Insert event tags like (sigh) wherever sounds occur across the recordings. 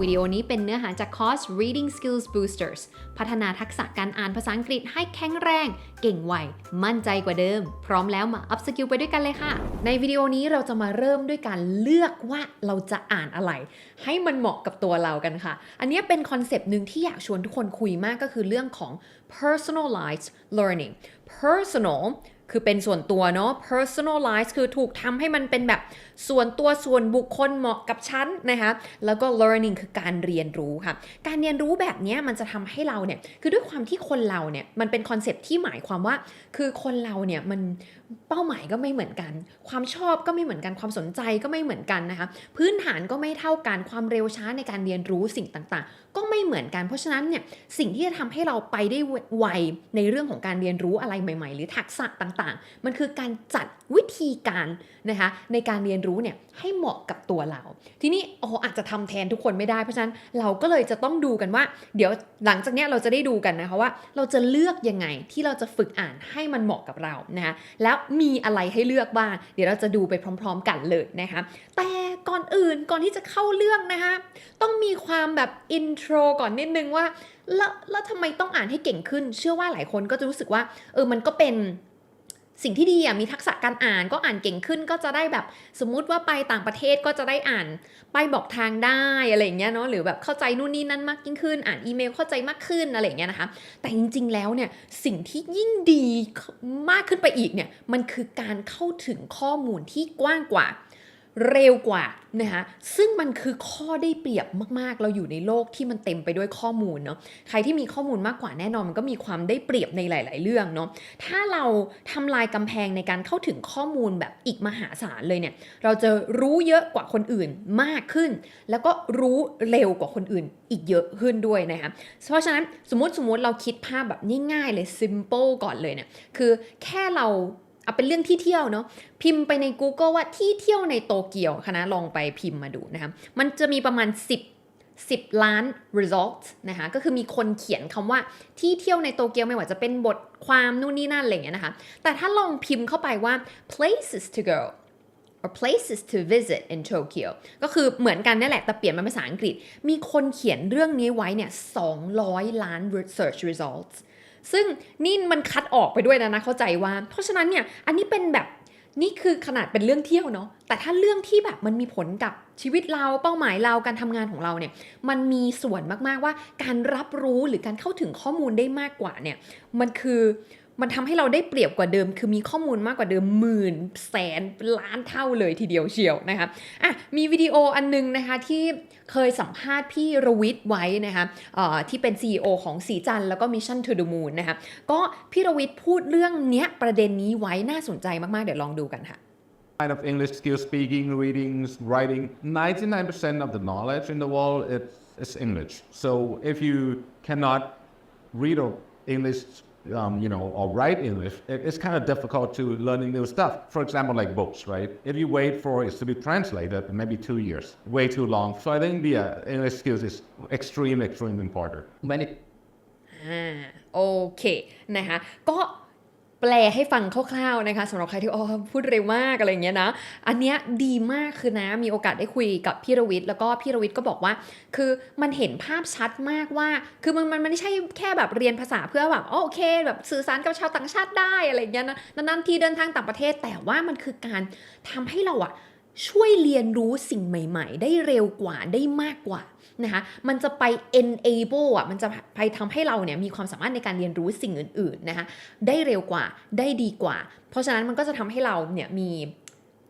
วิดีโอนี้เป็นเนื้อหาจากคอร์ส Reading Skills Boosters พัฒนาทักษะการอ่านภาษาอังกฤษให้แข็งแรง เก่งไว มั่นใจกว่าเดิม พร้อมแล้วมา up skill ไปด้วยกันเลยค่ะ ในวิดีโอนี้เราจะมาเริ่มด้วยการเลือกว่าเราจะอ่านอะไร ให้มันเหมาะกับตัวเรากันค่ะ อันนี้เป็นคอนเซปต์หนึ่งที่อยากชวนทุกคนคุยมากก็คือเรื่องของ personalized learning personal คือเป็นส่วนตัวเนาะ Personalized คือถูกทำให้มันเป็นแบบ ส่วนตัวส่วนบุคคลเหมาะกับฉันนะคะแล้วก็ learning คือการเรียนรู้ค่ะ การเรียนรู้แบบนี้มันจะทำให้เราเนี่ยคือด้วยความที่คนเราเนี่ยมันเป็นคอนเซปที่หมายความว่า คือคนเราเนี่ยมันเป้าหมายก็ไม่เหมือนกัน ความชอบก็ไม่เหมือนกันความสนใจก็ไม่เหมือนกันนะคะพื้นฐานก็ไม่เท่ากันความเร็วช้าในการเรียนรู้สิ่งต่างๆ ก็ไม่เหมือนกันเพราะฉะนั้นเนี่ยสิ่งที่จะทำให้เราไปได้ไวในเรื่องของการเรียนรู้อะไรใหม่ ๆ หรือทักษะต่างๆ มันคือการจัดวิธีการนะคะในการเรียนรู้เนี่ยให้เหมาะกับตัวเรา ทีนี้โอ้อาจจะทำแทนทุกคนไม่ได้เพราะฉะนั้นเราก็เลยจะต้องดูกันว่า เดี๋ยวหลังจากเนี้ยเราจะได้ดูกันนะคะว่า เราจะเลือกยังไงที่เราจะฝึกอ่านให้มันเหมาะกับเรานะคะแล้วมีอะไรให้เลือกบ้าง เดี๋ยวเราจะดูไปพร้อม ๆ กันเลยนะคะแต่ก่อนอื่นก่อนที่จะเข้าเรื่องนะคะต้องมีความแบบอินโทรก่อนนิดนึงว่าแล้วแล้วทำไมต้องอ่านให้เก่งขึ้น เชื่อว่าหลายคนก็จะรู้สึกว่าเออมันก็เป็น สิ่งที่ดีอะมีทักษะการอ่านก็อ่านเก่งขึ้นก็จะได้แบบสมมุติว่าไปต่างประเทศก็จะได้อ่านไปบอกทางได้อะไรเงี้ยเนาะหรือแบบเข้าใจนู่นนี่นั่นมากยิ่งขึ้น อ่านอีเมลเข้าใจมากขึ้นอะไรเงี้ยนะคะ แต่จริงๆแล้วเนี่ยสิ่งที่ยิ่งดีมากขึ้นไปอีกเนี่ยมันคือการเข้าถึงข้อมูลที่กว้างกว่า เร็วกว่านะคะซึ่งมันคือข้อได้เปรียบมากๆ เราอยู่ในโลกที่มันเต็มไปด้วยข้อมูลเนาะใครที่มีข้อมูลมากกว่าแน่นอนมันก็มีความได้เปรียบในหลาย ๆ เรื่องเนาะถ้าเราทำลายกำแพงในการเข้าถึงข้อมูลแบบอีกมหาศาลเลยเนี่ยเราจะรู้เยอะกว่าคนอื่นมากขึ้น แล้วก็รู้เร็วกว่าคนอื่นอีกเยอะขึ้นด้วยนะคะเพราะฉะนั้นสมมติสมมติเราคิดภาพแบบง่ายๆเลย simple ก่อนเลยเนี่ยคือแค่เรา เอาเป็นเรื่องที่เที่ยวเนาะพิมพ์ไปใน Google ว่าที่เที่ยวในโตเกียวคณะลองไปพิมพ์มาดูนะคะมันจะมีประมาณ 10 10 ล้าน result นะคะก็คือมีคนเขียนคำว่าที่เที่ยวในโตเกียวไม่ว่าจะเป็นบทความนู่นนี่นั่นอะไรอย่างเงี้ยนะคะ แต่ถ้าลองพิมพ์เข้าไปว่า places to go or places to visit in Tokyo ก็คือเหมือนกันนี่แหละ แต่เปลี่ยนเป็นภาษาอังกฤษ มีคนเขียนเรื่องนี้ไว้เนี่ย200 ล้าน search results ซึ่งนี่มันคัดออกไปด้วยนะนะเข้าใจว่า เพราะฉะนั้นเนี่ยอันนี้เป็นแบบนี่คือขนาดเป็นเรื่องเที่ยวเนาะแต่ถ้าเรื่องที่แบบมันมีผลกับชีวิตเราเป้าหมายเราการทำงานของเราเนี่ยมันมีส่วนมากๆว่าการรับรู้หรือการเข้าถึงข้อมูลได้มากกว่าเนี่ยมันคือมันทำให้เราได้เปรียบกว่าเดิม คือมีข้อมูลมากกว่าเดิมหมื่นแสนล้านเท่าเลยทีเดียวเชียวนะคะอะมีวิดีโออันนึงนะคะที่เคยสัมภาษณ์พี่รวิทย์ไว้นะคะที่เป็น CEO ของสีจันแล้วก็ Mission to the Moon นะคะก็พี่รวิทย์พูดเรื่องเนี้ยประเด็นนี้ไว้น่าสนใจมาก ๆ เดี๋ยวลองดูกันค่ะ kind of English skills, speaking, readings, writing. 99% of the knowledge in the world is, is English. So if you cannot read or English, um, you know, or write English, it, it's kind of difficult to learning new stuff. For example, like books, right? If you wait for it to be translated, maybe two years, way too long. So I think the uh, English skills is extremely, extremely important. When it (sighs) อ่าโอเคนะคะก็ แปลให้ฟังคร่าวๆนะคะสำหรับใครที่อ๋อพูดเร็วมากอะไรเงี้ยนะ อันเนี้ยดีมากคือนะมีโอกาสได้คุยกับพี่รวิทย์แล้วก็พี่รวิทย์ก็บอกว่า คือมันเห็นภาพชัดมากว่า คือมันมันไม่ใช่แค่แบบเรียนภาษาเพื่อแบบอ๋อโอเคแบบสื่อสารกับชาวต่างชาติได้อะไรเงี้ยนะนานๆที่เดินทางต่างประเทศ แต่ว่ามันคือการทำให้เราอะช่วยเรียนรู้สิ่งใหม่ ๆ ได้เร็วกว่าได้มากกว่า นะคะมันจะไป enable อะมันจะไปทำให้เราเนี่ยมีความสามารถในการเรียนรู้สิ่งอื่นๆนะคะได้เร็วกว่าได้ดีกว่า เพราะฉะนั้นมันก็จะทำให้เราเนี่ยมี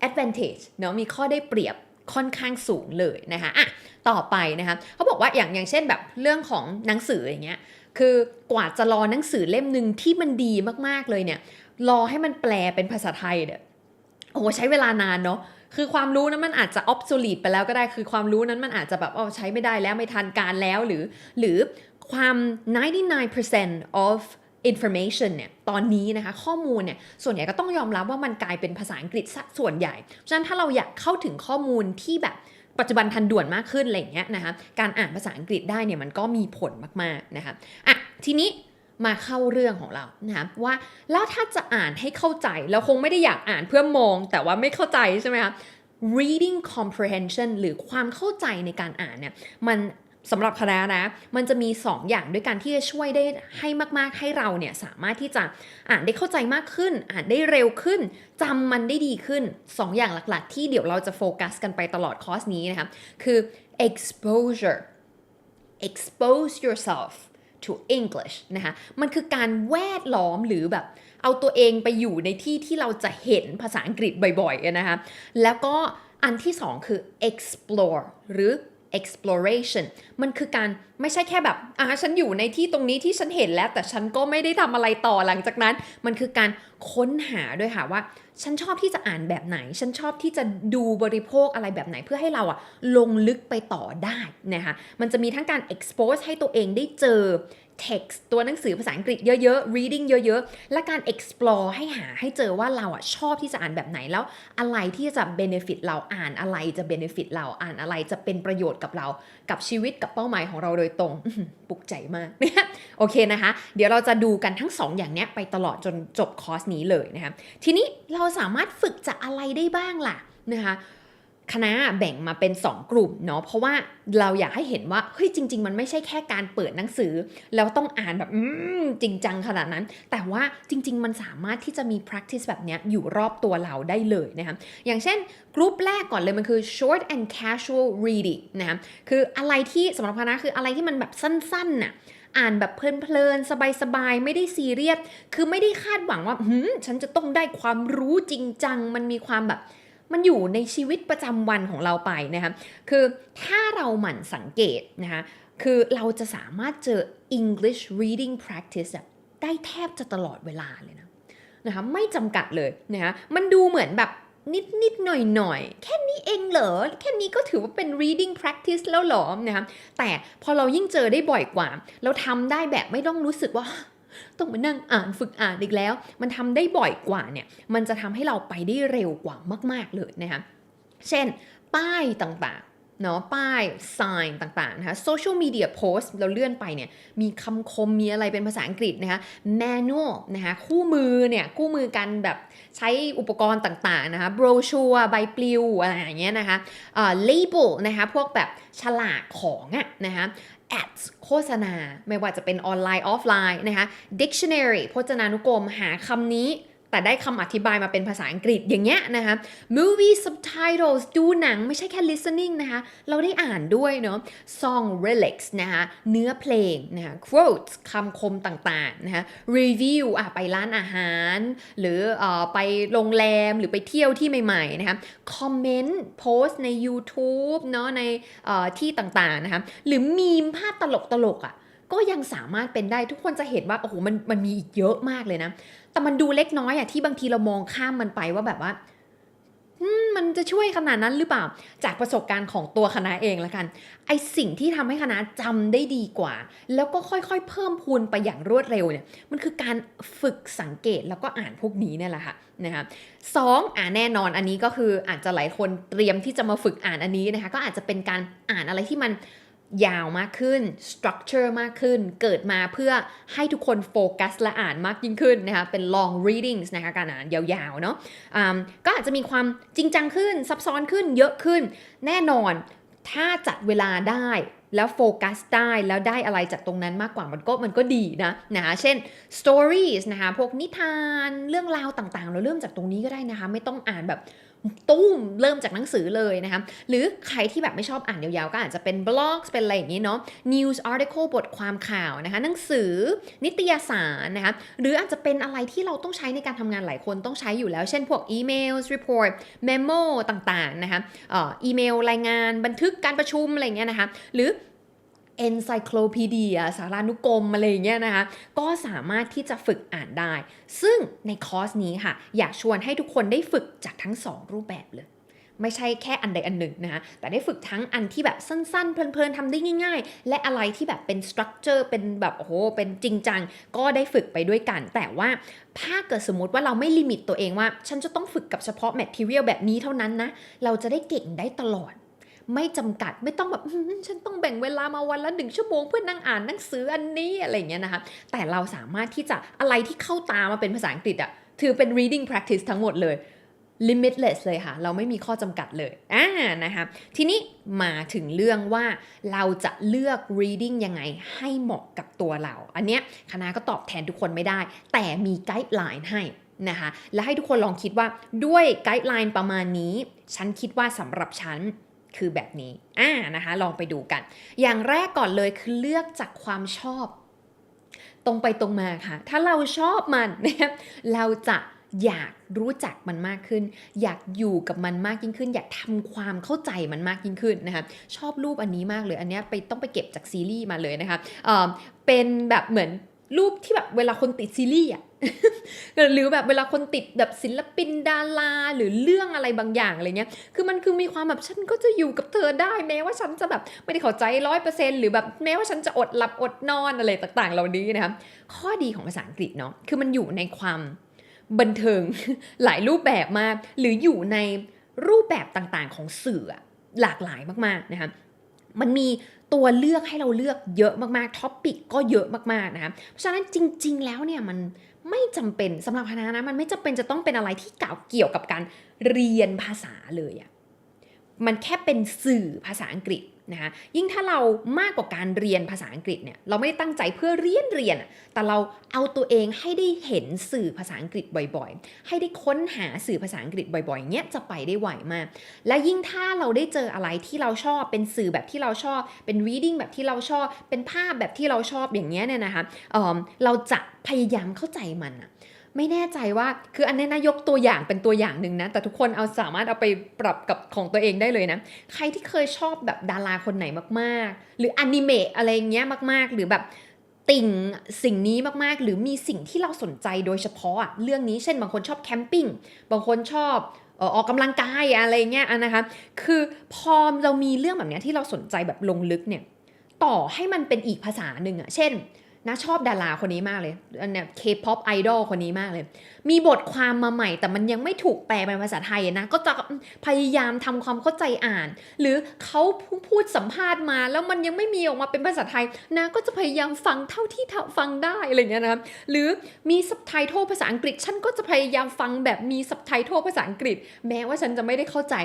advantage เนาะมีข้อได้เปรียบค่อนข้างสูงเลยนะคะอะต่อไปนะคะเขาบอกว่าอย่างอย่างเช่นแบบเรื่องของหนังสืออย่างเงี้ยคือกว่าจะรอหนังสือเล่มหนึ่งที่มันดีมากๆเลยเนี่ยรอให้มันแปลเป็นภาษาไทยเนี่ยโอ้ใช้เวลานานเนาะ คือความรู้นั้นมันอาจจะ obsolete ไปแล้วก็ได้คือความรู้นั้นมันอาจจะแบบเออใช้ไม่ได้แล้วไม่ทันการแล้วหรือหรือความ 99% of information เนี่ยตอนนี้นะคะข้อมูลเนี่ยส่วนใหญ่ก็ต้องยอมรับว่ามันกลายเป็นภาษาอังกฤษซะส่วนใหญ่เพราะฉะนั้นถ้าเราอยากเข้าถึงข้อมูลที่แบบปัจจุบันทันด่วนมากขึ้นอะไรอย่างเงี้ยนะคะการอ่านภาษาอังกฤษได้เนี่ยมันก็มีผลมากๆนะคะอะทีนี้ มาเข้าเรื่องของเรานะคะว่าแล้วถ้าจะอ่านให้เข้าใจเราคงไม่ได้อยากอ่านเพื่อมอง แต่ว่าไม่เข้าใจใช่ไหมคะ reading comprehension หรือความเข้าใจในการอ่านเนี่ยมันสำหรับคณะนะ มันจะมี 2 อย่างด้วยกันที่จะช่วยได้ให้มากๆให้เราเนี่ยสามารถที่จะอ่านได้เข้าใจมากขึ้น อ่านได้เร็วขึ้นจำมันได้ดีขึ้น 2 อย่างหลักๆ ที่เดี๋ยวเราจะโฟกัสกันไปตลอดคอร์สนี้นะคะคือ exposure expose yourself to English นะคะมันคือการแวดล้อมหรือแบบ เอาตัวเองไปอยู่ในที่ที่เราจะเห็นภาษาอังกฤษบ่อยๆนะคะแล้วก็อันที่สองคือ explore หรือ exploration มันคือการไม่ใช่แค่แบบอ่าฉันอยู่ในที่ตรงนี้ที่ฉันเห็นแล้ว แต่ฉันก็ไม่ได้ทำอะไรต่อหลังจากนั้น มันคือการค้นหาด้วยค่ะว่า ฉันชอบที่จะอ่านแบบไหน ฉันชอบที่จะดูบริโภคอะไรแบบไหนเพื่อให้เราอะลงลึกไปต่อได้นะคะมันจะมีทั้งการ expose ให้ตัวเองได้เจอ text ตัวหนังสือภาษาอังกฤษเยอะๆ reading เยอะๆ และการ explore ให้หาให้เจอว่าเราอะชอบที่จะอ่านแบบไหนแล้วอะไรที่จะ benefit เราอ่านอะไรจะ benefit เราอ่านอะไรจะเป็นประโยชน์กับเรา กับชีวิตกับเป้าหมายของเราโดยตรงปลุกใจมากโอเคนะคะ เดี๋ยวเราจะดูกันทั้งสองอย่างเนี้ยไปตลอดจนจบคอร์สนี้เลยนะคะทีนี้เราสามารถฝึกจากอะไรได้บ้างล่ะนะคะ คณะแบ่งมาเป็น 2 กลุ่มเนาะเพราะว่าเราอยากให้เห็นว่าเฮ้ยจริง ๆ มันไม่ใช่แค่การเปิดหนังสือ แล้วต้องอ่านแบบจริงจังขนาดนั้น แต่ว่าจริง ๆ มันสามารถที่จะมี practice แบบนี้อยู่รอบตัวเราได้เลยนะคะอย่างเช่นกลุ่มแรกก่อนเลยมันคือ short and casual reading นะคะคืออะไรที่สำหรับคณะคืออะไรที่มันแบบสั้นๆน่ะอ่านแบบเพลินๆ สบายๆ ไม่ได้ซีเรียส คือไม่ได้คาดหวังว่า หืม ฉันจะต้องได้ความรู้จริงจัง มันมีความแบบ มันอยู่ในชีวิตประจำวันของเราไปนะคะคือถ้าเราหมั่นสังเกตนะคะคือเราจะสามารถเจอ English reading practice ได้แทบจะตลอดเวลาเลยนะนะคะไม่จำกัดเลยนะคะมันดูเหมือนแบบนิดนิดหน่อยหน่อยแค่นี้เองเหรอ แค่นี้ก็ถือว่าเป็น reading practice แล้วหรอนะคะแต่พอเรายิ่งเจอได้บ่อยกว่า เราทำได้แบบไม่ต้องรู้สึกว่า ต้องมานั่งอ่านฝึกอ่านอีกแล้ว มันทำได้บ่อยกว่าเนี่ยมันจะทำให้เราไปได้เร็วกว่ามาก ๆเลยนะคะเช่น ป้ายต่างๆเนาะป้าย sign ต่างๆนะคะ social media post เราเลื่อนไปเนี่ยมีคำคมมีอะไรเป็นภาษาอังกฤษนะคะ manual นะคะคู่มือเนี่ยคู่มือกันแบบใช้อุปกรณ์ต่างๆนะคะ brochure ใบปลิวอะไรอย่างเงี้ยนะคะเอ่อ label นะคะพวกแบบฉลากของอะนะคะ ads โฆษณา ไม่ว่าจะเป็นออนไลน์ออฟไลน์นะคะ dictionary พจนานุกรมหาคำนี้ แต่ได้คำอธิบายมาเป็นภาษาอังกฤษอย่างเงี้ยนะคะ movie subtitles ดูหนังไม่ใช่แค่ listening นะคะ เราได้อ่านด้วยเนาะ song lyrics นะคะเนื้อเพลงนะคะ quotes คำคมต่างๆนะคะ review อะไปร้านอาหาร หรืออไปโรงแรมหรือไปเที่ยวที่ใหม่ๆนะคะ comment post ใน YouTube เนาะในอ่ที่ต่างๆนะคะ หรือมีมภาพตลกๆอะ ก็ยังสามารถเป็นได้ทุกคนจะเห็นว่าโอ้โหมันมันมีอีกเยอะมากเลยนะ แต่มันดูเล็กน้อยอะที่บางทีเรามองข้ามมันไปว่าแบบว่ามันจะช่วยขนาดนั้นหรือเปล่า จากประสบการณ์ของตัวคณะเองละกัน ไอสิ่งที่ทำให้คณะจำได้ดีกว่า แล้วก็ค่อยๆ เพิ่มพูนไปอย่างรวดเร็วเนี่ย มันคือการฝึกสังเกตแล้วก็อ่านพวกนี้เนี่ยแหละค่ะนะคะสองอ่าแน่นอนอันนี้ก็คืออาจจะหลายคนเตรียมที่จะมาฝึกอ่านอันนี้นะคะ ก็อาจจะเป็นการอ่านอะไรที่มัน ยาวมากขึ้น structure มากขึ้น เกิดมาเพื่อให้ทุกคนโฟกัสและอ่านมากยิ่งขึ้นนะคะ เป็น long readings นะคะการอ่านยาวๆเนาะอ่าก็อาจจะมีความจริงจังขึ้น ซับซ้อนขึ้น เยอะขึ้น แน่นอนถ้าจัดเวลาได้แล้วโฟกัสได้แล้วได้อะไรจากตรงนั้นมากกว่ามันก็มันก็ดีนะนะคะเช่น stories นะคะพวกนิทานเรื่องราวต่างๆ เราเริ่มจากตรงนี้ก็ได้นะคะ ไม่ต้องอ่านแบบ ตุ้มเริ่มจากหนังสือเลยนะคะหรือใครที่แบบไม่ชอบอ่านยาวๆ ก็อาจจะเป็นบล็อกเป็นอะไรอย่างนี้เนาะ news article บทความข่าวนะคะหนังสือนิตยสารนะคะหรืออาจจะเป็นอะไรที่เราต้องใช้ในการทำงานหลายคนต้องใช้อยู่แล้ว เช่นพวกอีเมล report memo ต่างๆนะคะอ่ออีเมลรายงานบันทึกการประชุมอะไรเงี้ยนะคะหรือ encyclopedia สารานุกรมอะไรอย่างเงี้ยนะคะ ก็สามารถที่จะฝึกอ่านได้ ซึ่งในคอร์สนี้ค่ะ อยากชวนให้ทุกคนได้ฝึกจากทั้ง 2 รูปแบบเลยไม่ใช่แค่อันใดอันหนึ่งนะคะแต่ได้ฝึกทั้งอันที่แบบสั้นๆ เพลินๆทำได้ง่าย ๆ และอะไรที่แบบเป็นสตรัคเจอร์เป็นแบบโอ้โห เป็นจริงจัง ก็ได้ฝึกไปด้วยกัน แต่ว่าถ้าเกิดสมมติว่าเราไม่ลิมิตตัวเองว่า ฉันจะต้องฝึกกับเฉพาะแมทเทียลแบบนี้เท่านั้นนะ เราจะได้เก่งได้ตลอด ไม่จำกัดไม่ต้องแบบฉันต้องแบ่งเวลามาวันละหนึ่งชั่วโมงเพื่อนั่งอ่านหนังสืออันนี้อะไรเงี้ยนะคะแต่เราสามารถที่จะอะไรที่เข้าตามาเป็นภาษาอังกฤษอะถือเป็น reading practice ทั้งหมดเลย limitless เลยค่ะ เราไม่มีข้อจำกัดเลยอ่านะคะทีนี้มาถึงเรื่องว่าเราจะเลือก reading ยังไงให้เหมาะกับตัวเรา อันเนี้ยคณะก็ตอบแทนทุกคนไม่ได้ แต่มีไกด์ไลน์ให้นะคะและให้ทุกคนลองคิดว่าด้วยไกด์ไลน์ประมาณนี้ ฉันคิดว่าสำหรับฉัน คือแบบนี้อ่านะคะ ลองไปดูกัน อย่างแรกก่อนเลยคือเลือกจากความชอบ ตรงไปตรงมาค่ะ ถ้าเราชอบมันนะครับเราจะอยากรู้จักมันมากขึ้น อยากอยู่กับมันมากยิ่งขึ้น อยากทำความเข้าใจมันมากยิ่งขึ้นนะคะชอบรูปอันนี้มากเลย อันนี้ไปต้องไปเก็บจากซีรีส์มาเลยนะคะเอ่อเป็นแบบเหมือนรูปที่แบบเวลาคนติดซีรีส์อะ หรือแบบเวลาคนติดแบบศิลปินดาราหรือเรื่องอะไรบางอย่างอะไรเงี้ย คือมันคือมีความแบบฉันก็จะอยู่กับเธอได้แม้ว่าฉันจะแบบไม่ได้เข้าใจร้อยเปอร์เซ็นต์หรือแบบแม้ว่าฉันจะอดหลับอดนอนอะไรต่างๆ เหล่านี้นะครับข้อดีของภาษาอังกฤษเนาะคือมันอยู่ในความบันเทิงหลายรูปแบบมาก หรืออยู่ในรูปแบบต่างๆของสื่อหลากหลายมากๆนะคะ มันมีตัวเลือกให้เราเลือกเยอะมากๆท็อปปิกก็เยอะมากๆนะคะเพราะฉะนั้นจริง ๆ แล้วเนี่ยมันไม่จำเป็นสำหรับคณะนะมันไม่จำเป็นจะต้องเป็นอะไรที่เก่ยวเกี่ยวกับการเรียนภาษาเลยอะมันแค่เป็นสื่อภาษาอังกฤษ นะคะยิ่งถ้าเรามากกว่าการเรียนภาษาอังกฤษเนี่ยเราไม่ได้ตั้งใจเพื่อเรียนเรียน แต่เราเอาตัวเองให้ได้เห็นสื่อภาษาอังกฤษบ่อยๆ ให้ได้ค้นหาสื่อภาษาอังกฤษบ่อยๆเงี้ยจะไปได้ไหวมาก และยิ่งถ้าเราได้เจออะไรที่เราชอบเป็นสื่อแบบที่เราชอบ เป็น reading แบบที่เราชอบ เป็นภาพแบบที่เราชอบอย่างเงี้ยเนี่ยนะคะเเราจะพยายามเข้าใจมันอะ ไม่แน่ใจว่าคืออันนี้นะยกตัวอย่างเป็นตัวอย่างหนึ่งนะ แต่ทุกคนเอาสามารถเอาไปปรับกับของตัวเองได้เลยนะ ใครที่เคยชอบแบบดาราคนไหนมากๆ หรืออนิเมะอะไรเงี้ยมาก ๆ หรือแบบติ่งสิ่งนี้มากๆ หรือมีสิ่งที่เราสนใจโดยเฉพาะเรื่องนี้เช่นบางคนชอบแคมปิ้งบางคนชอบออออกกำลังกายอะไรเงี้ยนะคะคือพอเรามีเรื่องแบบนี้ที่เราสนใจแบบลงลึกเนี่ยต่อให้มันเป็นอีกภาษาหนึ่งอะเช่น นะชอบดาราคนนี้มากเลยอันเนี้ย K-pop idol คนนี้มากเลย มีบทความมาใหม่ แต่มันยังไม่ถูกแปลเป็นภาษาไทยนะ ก็จะพยายามทำความเข้าใจอ่าน หรือเขาพูดสัมภาษณ์มา แล้วมันยังไม่มีออกมาเป็นภาษาไทยนะก็จะพยายามฟังเท่าที่ฟังได้อะไรเงี้ยนะหรือมีซับไตเติลภาษาอังกฤษ ฉันก็จะพยายามฟังแบบมีซับไตเติลภาษาอังกฤษ แม้ว่าฉันจะไม่ได้เข้าใจ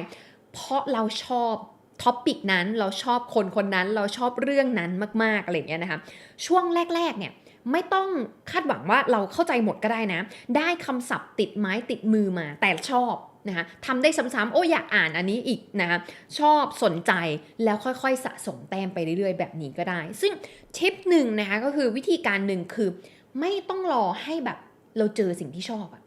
เพราะเราชอบ ท็อปิกนั้นเราชอบคนคนนั้นเราชอบเรื่องนั้นมากๆอะไรเงี้ยนะคะช่วงแรกๆเนี่ยไม่ต้องคาดหวังว่าเราเข้าใจหมดก็ได้นะ ได้คำศัพท์ติดไม้ติดมือมาแต่ชอบนะคะทำได้ซ้ำๆโอ้อยากอ่านอันนี้อีกนะคะชอบสนใจแล้วค่อยๆสะสมแต้มไปเรื่อยๆ แบบนี้ก็ได้ ซึ่งทิปหนึ่งนะคะก็คือวิธีการหนึ่งคือ ไม่ต้องรอให้แบบเราเจอสิ่งที่ชอบอะ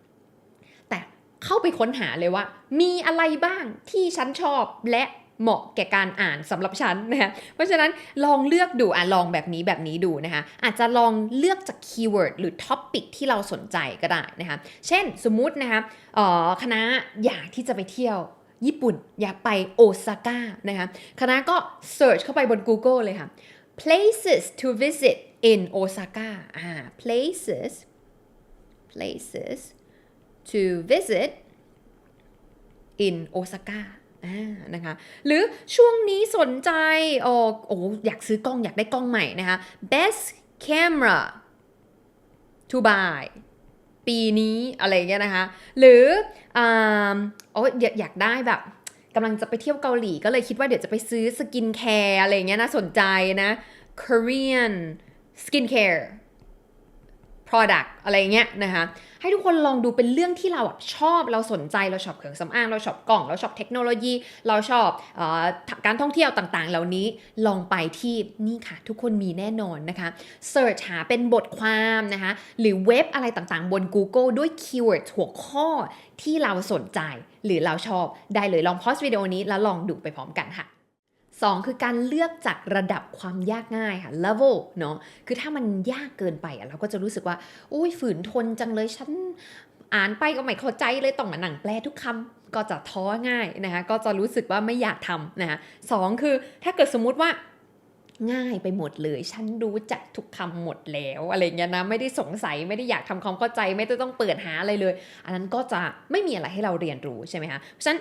แต่เข้าไปค้นหาเลยว่า มีอะไรบ้างที่ฉันชอบและ เหมาะแก่การอ่านสำหรับฉันนะคะเพราะฉะนั้นลองเลือกดูอะลองแบบนี้แบบนี้ดูนะคะอาจจะลองเลือกจากคีย์เวิร์ดหรือท็อปิกที่เราสนใจก็ได้นะคะเช่นสมมุตินะคะคณะอยากที่จะไปเที่ยวญี่ปุ่นอยากไปโอซาก้านะคะคณะก็ search เข้าไปบน Google เลยค่ะ places to visit in Osaka อ่า places places to visit in Osaka นะคะหรือช่วงนี้สนใจโอ้โออยากซื้อกล้องอยากได้กล้องใหม่นะคะ best camera to buy ปีนี้อะไรเงี้ยนะคะ หรืออ่าโอ้อยากได้แบบกำลังจะไปเที่ยวเกาหลีก็เลยคิดว่าเดี๋ยวจะไปซื้อสกินแคร์อะไรเงี้ยนะสนใจนะ Korean skincare product อะไรเงี้ยนะคะให้ทุกคนลองดูเป็นเรื่องที่เราชอบเราสนใจเราชอบเครื่องสำอางเราชอบกล่อง เราชอบเทคโนโลยี เราชอบออการท่องเที่ยวต่างๆ เหล่านี้ลองไปที่นี่ค่ะ ทุกคนมีแน่นอนนะคะ Search หาเป็นบทความนะคะหรือเว็บอะไรต่างๆ บน Google ด้วยคีย์เวิร์ดหัวข้อที่เราสนใจ หรือเราชอบได้เลยลองพอสวิดีโอนี้แล้วลองดูไปพร้อมกันค่ะ สองคือการเลือกจากระดับความยากง่ายค่ะ level เนาะคือถ้ามันยากเกินไปอะเราก็จะรู้สึกว่าอุ้ยฝืนทนจังเลยฉันอ่านไปก็ไม่เข้าใจเลยต้องมาหนังแปลทุกคำก็จะท้อง่ายนะคะก็จะรู้สึกว่าไม่อยากทำนะคะสองคือถ้าเกิดสมมุติว่าง่ายไปหมดเลย ฉันรู้จักทุกคำหมดแล้วอะไรเงี้ยนะไม่ได้สงสัยไม่ได้อยากทำความเข้าใจ ไม่ได้ต้องเปิดหาอะไรเลย อันนั้นก็จะไม่มีอะไรให้เราเรียนรู้ใช่ไหมคะเพราะฉะนั้น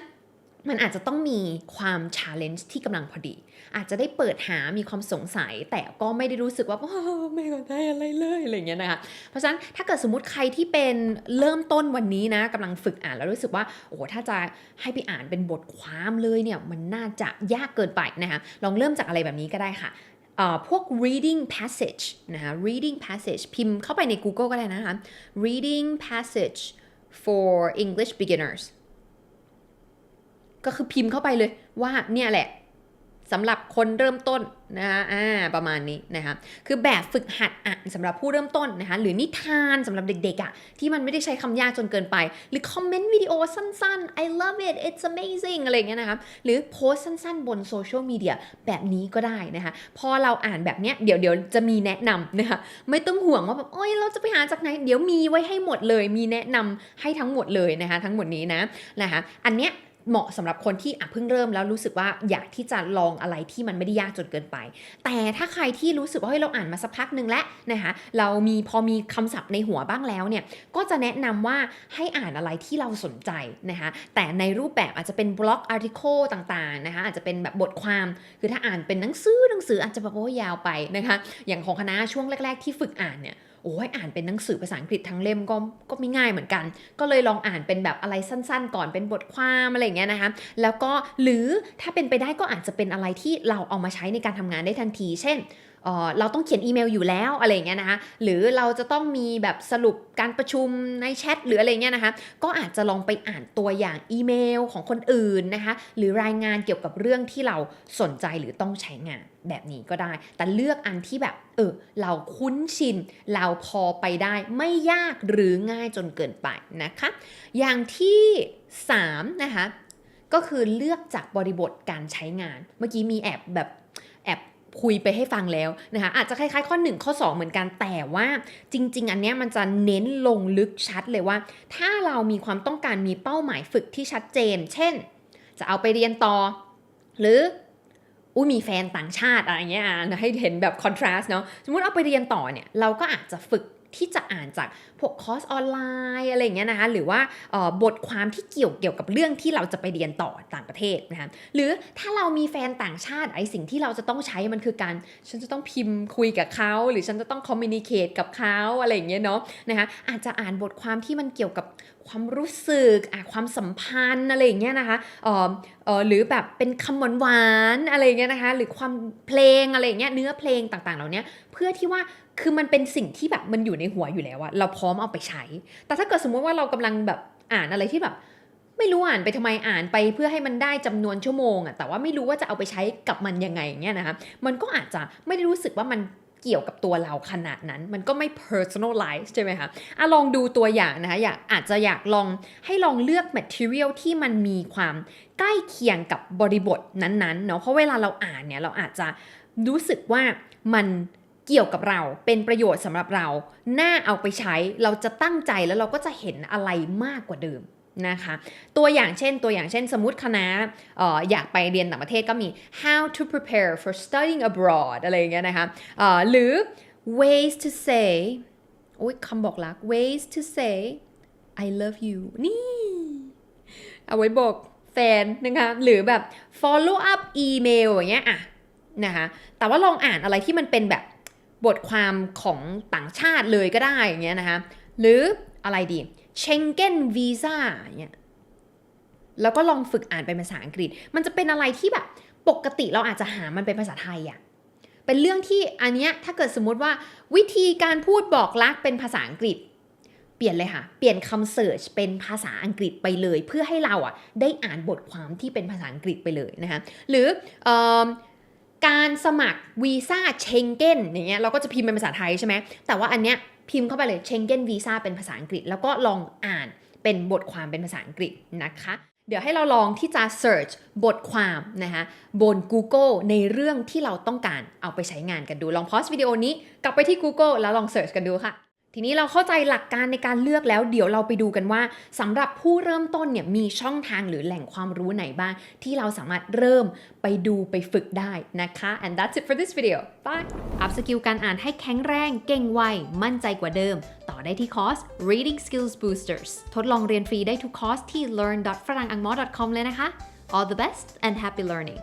มันอาจจะต้องมีความ challenge ที่กำลังพอดี อาจจะได้เปิดหามีความสงสัย แต่ก็ไม่ได้รู้สึกว่าโอ้ไม่เข้อะไรเลยอะไรเงี้ยนะคะเพราะฉะนั้นถ้าเกิดสมมติใครที่เป็นเริ่มต้นวันนี้นะกำลังฝึกอ่านแล้วรู้สึกว่าโอ้ถ้าจะให้ไปอ่านเป็นบทความเลยเนี่ยมันน่าจะยากเกินไปนะคะลองเริ่มจากอะไรแบบนี้ก็ได้ค่ะเอ่อพวก reading passage นะคะ reading passage พิมพ์เข้าไปใน Google ก็ได้นะคะ reading passage for English beginners ก็คือพิมพ์เข้าไปเลยว่าเนี่ยแหละสำหรับคนเริ่มต้นนะคะอ่า ประมาณนี้นะคะ คือแบบฝึกหัดอ่านสำหรับผู้เริ่มต้นนะคะ หรือนิทานสำหรับเด็กๆอะ่ะ ที่มันไม่ได้ใช้คำยากจนเกินไป หรือคอมเมนต์วิดีโอสั้นๆ I love it it's amazing อะไรเงี้ยนะคะ หรือโพสต์สั้นๆ บนโซเชียลมีเดียแบบนี้ก็ได้นะคะ พอเราอ่านแบบเนี้ย เดี๋ยวเดี๋ยวจะมีแนะนำนะคะ ไม่ต้องห่วงว่าแบบโอ้ยเราจะไปหาจากไหน เดี๋ยวมีไว้ให้หมดเลย มีแนะนำให้ทั้งหมดเลยนะคะ ทั้งหมดนี้นะ นะคะ อันเนี้ย เหมาะสำหรับคนที่อะเพิ่งเริ่มแล้วรู้สึกว่าอยากที่จะลองอะไรที่มันไม่ได้ยากจนเกินไป แต่ถ้าใครที่รู้สึกว่าเฮ้ยเราอ่านมาสักพักหนึ่งแล้วนะคะเรามีพอมีคำศัพท์ในหัวบ้างแล้วเนี่ยก็จะแนะนำว่าให้อ่านอะไรที่เราสนใจนะคะแต่ในรูปแบบอาจจะเป็นบล็อกอาร์ติเคิลต่างๆนะคะอาจจะเป็นแบบบทความ คือถ้าอ่านเป็นหนังสือหนังสืออาจจะแบบว่ายาวไปนะคะอย่างของคณะช่วงแรก ๆที่ฝึกอ่านเนี่ย โอ้ยอ่านเป็นหนังสือภาษาอังกฤษทั้งเล่มก็ก็ไม่ง่ายเหมือนกัน ก็เลยลองอ่านเป็นแบบอะไรสั้นๆ ก่อนเป็นบทความอะไรเงี้ยนะคะ แล้วก็หรือถ้าเป็นไปได้ก็อาจจะเป็นอะไรที่เราเอามาใช้ในการทำงานได้ทันที เช่นเราต้องเขียนอีเมลอยู่แล้วอะไรเงี้ยนะคะหรือเราจะต้องมีแบบสรุปการประชุมในแชทหรืออะไรเงี้ยนะคะก็อาจจะลองไปอ่านตัวอย่างอีเมลของคนอื่นนะคะหรือรายงานเกี่ยวกับเรื่องที่เราสนใจหรือต้องใช้งาน แบบนี้ก็ได้ แต่เลือกอันที่แบบ เออ เราคุ้นชิน เราพอไปได้ไม่ยากหรือง่ายจนเกินไปนะคะ อย่างที่3นะคะ ก็คือเลือกจากบริบทการใช้งาน เมื่อกี้มีแอบแบบแอบคุยไปให้ฟังแล้วนะคะอาจจะคล้ายๆ ข้อ 1 ข้อ 2 เหมือนกันแต่ว่าจริง ๆ อันเนี้ยมันจะเน้นลงลึกชัดเลยว่า ถ้าเรามีความต้องการมีเป้าหมายฝึกที่ชัดเจน เช่น จะเอาไปเรียนต่อ หรือ อุ้ยมีแฟนต่างชาติอะไรเงี้ยอะให้เห็นแบบคอนทราสต์เนาะสมมติเอาไปเรียนต่อเนี่ยเราก็อาจจะฝึกที่จะอ่านจากพวกคอร์สออนไลน์อะไรเงี้ยนะคะหรือว่าบทความที่เกี่ยวเกี่ยวกับเรื่องที่เราจะไปเรียนต่อต่างประเทศนะคะหรือถ้าเรามีแฟนต่างชาติไอสิ่งที่เราจะต้องใช้มันคือการ ฉันจะต้องพิมพ์คุยกับเขา หรือฉันจะต้องคอมมิ n นิเค e กับเขาอะไรเงี้ยเนาะนะคะอาจจะอ่านบทความที่มันเกี่ยวกับ ความรู้สึกอะความสัมพันธ์อะไรอย่างเงี้ยนะคะเออเออหรือแบบเป็นคำหวานหวานๆอะไรอย่างเงี้ยนะคะหรือความเพลงอะไรอย่างเงี้ยเนื้อเพลงต่างๆ เหล่านี้เพื่อที่ว่าคือมันเป็นสิ่งที่แบบมันอยู่ในหัวอยู่แล้วอะเราพร้อมเอาไปใช้ แต่ถ้าเกิดสมมติว่าเรากำลังแบบอ่านอะไรที่แบบไม่รู้อ่านไปทำไมอ่านไปเพื่อให้มันได้จำนวนชั่วโมงอะแต่ว่าไม่รู้ว่าจะเอาไปใช้กับมันยังไงอย่างเงี้ยนะคะมันก็อาจจะไม่ได้รู้สึกว่ามัน เกี่ยวกับตัวเราขนาดนั้น มันก็ไม่ personalize ใช่ไหมคะอะลองดูตัวอย่างนะคะอยากอาจจะอยากลองให้ลองเลือก material ที่มันมีความใกล้เคียงกับบริบทนั้นๆเนาะเพราะเวลาเราอ่านเนี่ยเราอาจจะรู้สึกว่ามันเกี่ยวกับเราเป็นประโยชน์สำหรับเรา น่าเอาไปใช้เราจะตั้งใจแล้วเราก็จะเห็นอะไรมากกว่าเดิม นะคะ ตัวอย่างเช่นตัวอย่างเช่นสมมติคณะอออยากไปเรียนต่างประเทศก็มี how to prepare for studying abroad อะไรอย่างเงี้ยนะคะออหรือ ways to say โอ้ยคำบอกรัก ways to say I love you นี่ เอาไว้บอกแฟนนะคะ หรือแบบ follow up email อย่างเงี้ยอะนะคะ แต่ว่าลองอ่านอะไรที่มันเป็นแบบบทความของต่างชาติเลยก็ได้อย่างเงี้ยนะคะ หรืออะไรดี Schengen Visa อย่าเงี้ยแล้วก็ลองฝึกอ่านเป็นภาษาอังกฤษ มันจะเป็นอะไรที่แบบปกติเราอาจจะหามันเป็นภาษาไทยอะเป็นเรื่องที่อันเนี้ยถ้าเกิดสมมติว่าวิธีการพูดบอกรักเป็นภาษาอังกฤษ เปลี่ยนเลยค่ะ เปลี่ยนคำเสิร์ชเป็นภาษาอังกฤษไปเลย เพื่อให้เราอะได้อ่านบทความที่เป็นภาษาอังกฤษไปเลยนะคะหรืออ การสมัครวีซ่าเชงเก้นอย่างเงี้ยเราก็จะพิมพ์เป็นภาษาไทยใช่ไหมแต่ว่าอันเนี้ยพิมพ์เข้าไปเลยเชงเก้นวีซ่าเป็นภาษาอังกฤษ แล้วก็ลองอ่านเป็นบทความเป็นภาษาอังกฤษนะคะเดี๋ยวให้เราลองที่จะ search บทความนะคะบน Google ในเรื่องที่เราต้องการเอาไปใช้งานกันดู ลองพอสวิดีโอนี้กลับไปที่ Google แล้วลอง search กันดูค่ะ ทีนี้เราเข้าใจหลักการในการเลือกแล้ว เดี๋ยวเราไปดูกันว่าสำหรับผู้เริ่มต้นเนี่ยมีช่องทางหรือแหล่งความรู้ไหนบ้าง ที่เราสามารถเริ่มไปดูไปฝึกได้นะคะ and that's it for this video bye อัพสกิลการอ่านให้แข็งแรง เก่งไว มั่นใจกว่าเดิม ต่อได้ที่คอร์ส Reading Skills Boosters ทดลองเรียนฟรีได้ทุกคอร์สที่ learn.frangangmo.com เลยนะคะ all the best and happy learning